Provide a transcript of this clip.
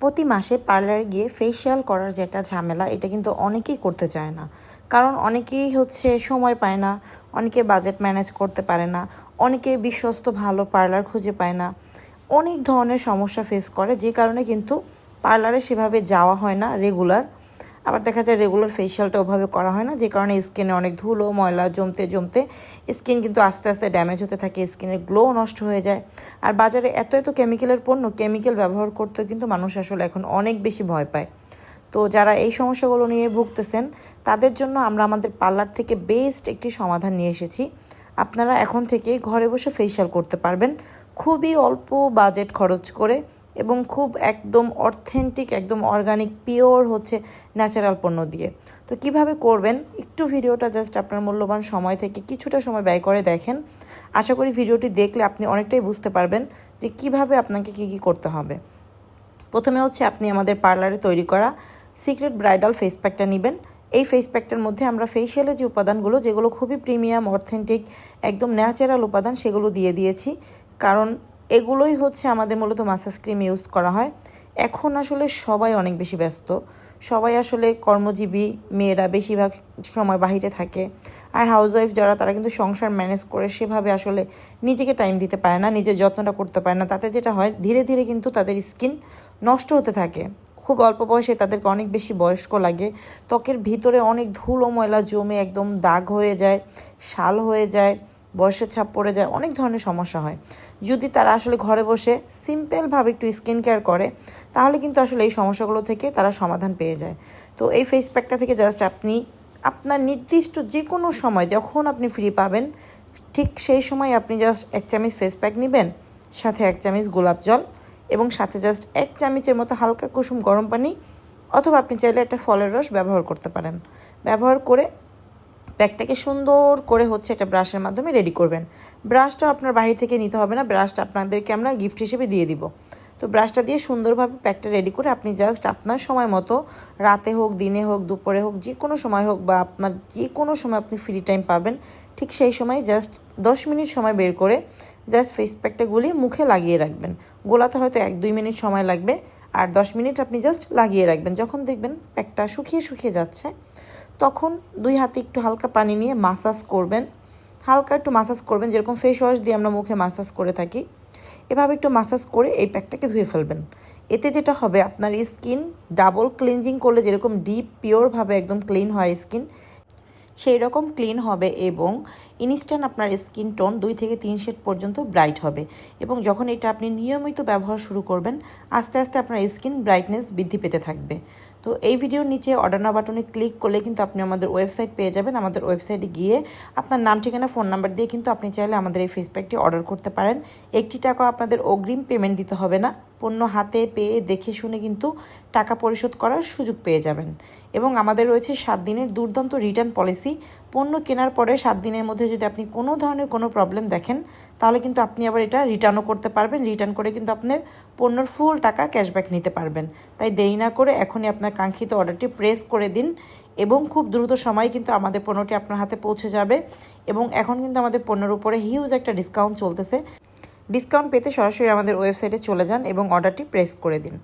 প্রতি মাসে পার্লারে গিয়ে ফেসিয়াল করার যে একটা ঝামেলা, এটা কিন্তু অনেকেই করতে চায় না। কারণ অনেকেই হচ্ছে সময় পায় না, অনেকে বাজেট ম্যানেজ করতে পারে না, অনেকে বিশ্বস্ত ভালো পার্লার খুঁজে পায় না। অনেক ধরনের সমস্যা ফেস করে, যে কারণে কিন্তু পার্লারে সেভাবে যাওয়া হয় না রেগুলার আবার দেখা যায় রেগুলার ফেসিয়ালটা ওভাবে করা হয় না, যে কারণে স্কিনে অনেক ধুলো, ময়লা জমতে জমতে স্কিন কিন্তু আস্তে আস্তে ড্যামেজ হতে থাকে স্কিনের গ্লো নষ্ট হয়ে যায়। আর বাজারে এত এত কেমিক্যালের পণ্য কেমিক্যাল ব্যবহার করতে কিন্তু মানুষ আসলে এখন অনেক বেশি ভয় পায়। তো যারা এই সমস্যাগুলো নিয়ে ভুগতেছেন, তাদের জন্য আমরা আমাদের পার্লার থেকে বেস্ট একটি সমাধান নিয়ে এসেছি। আপনারা এখন থেকে ঘরে বসে ফেসিয়াল করতে পারবেন। খুবই অল্প বাজেট খরচ করে এবং খুব একদম অথেন্টিক একদম অর্গানিক পিওর হচ্ছে ন্যাচারাল পণ্য দিয়ে। তো কীভাবে করবেন? একটু ভিডিওটা জাস্ট আপনার মূল্যবান সময় থেকে কিছুটা সময় ব্যয় করে দেখেন। আশা করি ভিডিওটি দেখলে আপনি অনেকটাই বুঝতে পারবেন যে কীভাবে আপনাকে কি কি করতে হবে। প্রথমে হচ্ছে আপনি আমাদের পার্লারে তৈরি করা সিক্রেট ব্রাইডাল ফেস প্যাকটা নেবেন। এই ফেস প্যাকটার মধ্যে আমরা ফেসিয়ালের যে উপাদানগুলো, যেগুলো খুবই প্রিমিয়াম অথেন্টিক একদম ন্যাচারাল উপাদান, সেগুলো দিয়ে দিয়েছি। কারণ এগুলোই হচ্ছে আমাদের মূলত মাসাজ ক্রিম ইউজ করা হয়। এখন আসলে সবাই অনেক বেশি ব্যস্ত। সবাই আসলে কর্মজীবী মেয়েরা বেশিরভাগ সময় বাহিরে থাকে। আর হাউসওয়াইফ যারা, তারা কিন্তু সংসার ম্যানেজ করে সেভাবে আসলে নিজেকে টাইম দিতে পারে না, নিজের যত্নটা করতে পারে না। তাতে যেটা হয়, ধীরে ধীরে কিন্তু তাদের স্কিন নষ্ট হতে থাকে। খুব অল্প বয়সে তাদেরকে অনেক বেশি বয়স্ক লাগে। ত্বকের ভিতরে অনেক ধুলো ময়লা জমে একদম দাগ হয়ে যায়, শাল হয়ে যায়। বয়সের ছাপ পড়ে যায়, অনেক ধরনের সমস্যা হয়। যদি তারা আসলে ঘরে বসে সিম্পলভাবে একটু স্কিন কেয়ার করে, তাহলে কিন্তু আসলে এই সমস্যাগুলো থেকে তারা সমাধান পেয়ে যায়। তো এই ফেস প্যাকটা থেকে জাস্ট আপনি আপনার নির্দিষ্ট যে কোনো সময় যখন আপনি ফ্রি পাবেন, ঠিক সেই সময় আপনি জাস্ট এক চামচ ফেস প্যাক নেবেন, সাথে এক চামচ গোলাপ জল এবং সাথে জাস্ট এক চামচের মতো হালকা কুসুম গরম পানি অথবা আপনি চাইলে একটা ফলের রস ব্যবহার করতে পারেন। ব্যবহার করে প্যাকটাকে সুন্দর করে হচ্ছে একটা ব্রাশের মাধ্যমে রেডি করবেন। ব্রাশটা আপনার বাহির থেকে নিতে হবে না ব্রাশটা আপনাদেরকে আমরা গিফট হিসেবে দিয়ে দিব। তো ব্রাশটা দিয়ে সুন্দরভাবে প্যাকটা রেডি করে আপনি জাস্ট আপনার সময় মতো রাতে হোক, দিনে হোক, দুপুরে হোক, যে কোনো সময় হোক বা আপনার যে কোনো সময় আপনি ফ্রি টাইম পাবেন, ঠিক সেই সময় জাস্ট দশ মিনিট সময় বের করে জাস্ট ফেস প্যাকটা গুলিয়ে মুখে লাগিয়ে রাখবেন। গোলাতে হয়তো এক দুই মিনিট সময় লাগবে, আর দশ মিনিট আপনি জাস্ট লাগিয়ে রাখবেন। যখন দেখবেন প্যাকটা শুকিয়ে শুকিয়ে যাচ্ছে তখন দুই হাতে একটু হালকা পানি নিয়ে মাসাজ করবেন। হালকা একটু মাসাজ করবেন, যেরকম ফেস ওয়াশ দিয়ে আমরা মুখে মাসাজ করে থাকি। এভাবে একটু মাসাজ করে এই প্যাকটাকে ধুয়ে ফেলবেন। এতে যেটা হবে, আপনার স্কিন ডাবল ক্লিনজিং করলে যেরকম ডিপ পিওরভাবে একদম ক্লিন হয় স্কিন সেই রকম ক্লিন হবে এবং ইনস্ট্যান্ট আপনার স্কিন টোন দুই থেকে তিন শেড পর্যন্ত ব্রাইট হবে। এবং যখন এটা আপনি নিয়মিত ব্যবহার শুরু করবেন, আস্তে আস্তে আপনার স্কিন ব্রাইটনেস বৃদ্ধি পেতে থাকবে। তো এই ভিডিওর নিচে অর্ডার না বাটনে ক্লিক করলে কিন্তু আপনি আমাদের ওয়েবসাইট পেয়ে যাবেন। আমাদের ওয়েবসাইটে গিয়ে আপনার নাম, ঠিকানা ফোন নাম্বার দিয়ে কিন্তু আপনি চাইলে আমাদের এই ফেস প্যাকটি অর্ডার করতে পারেন। একটি টাকা আপনাদের অগ্রিম পেমেন্ট দিতে হবে না। পণ্য হাতে পেয়ে দেখে শুনে কিন্তু টাকা পরিশোধ করার সুযোগ পেয়ে যাবেন। এবং আমাদের রয়েছে সাত দিনের দুর্দান্ত রিটার্ন পলিসি পণ্য কেনার পরে সাত দিনের মধ্যে যদি আপনি কোনো ধরনের কোনো প্রবলেম দেখেন, তাহলে কিন্তু আপনি আবার এটা রিটার্নও করতে পারবেন। রিটার্ন করে কিন্তু আপনার পণ্যর ফুল টাকা ক্যাশব্যাক নিতে পারবেন। তাই দেরি না করে এখনই আপনার কাঙ্ক্ষিত অর্ডারটি প্রেস করে দিন এবং খুব দ্রুত সময় কিন্তু আমাদের পণ্যটি আপনার হাতে পৌঁছে যাবে। এবং এখন কিন্তু আমাদের পণ্যের উপরে হিউজ একটা ডিসকাউন্ট চলতেছে। ডিসকাউন্ট পেতে সরাসরি আমাদের ওয়েবসাইটে চলে যান এবং অর্ডারটি প্রেস করে দিন।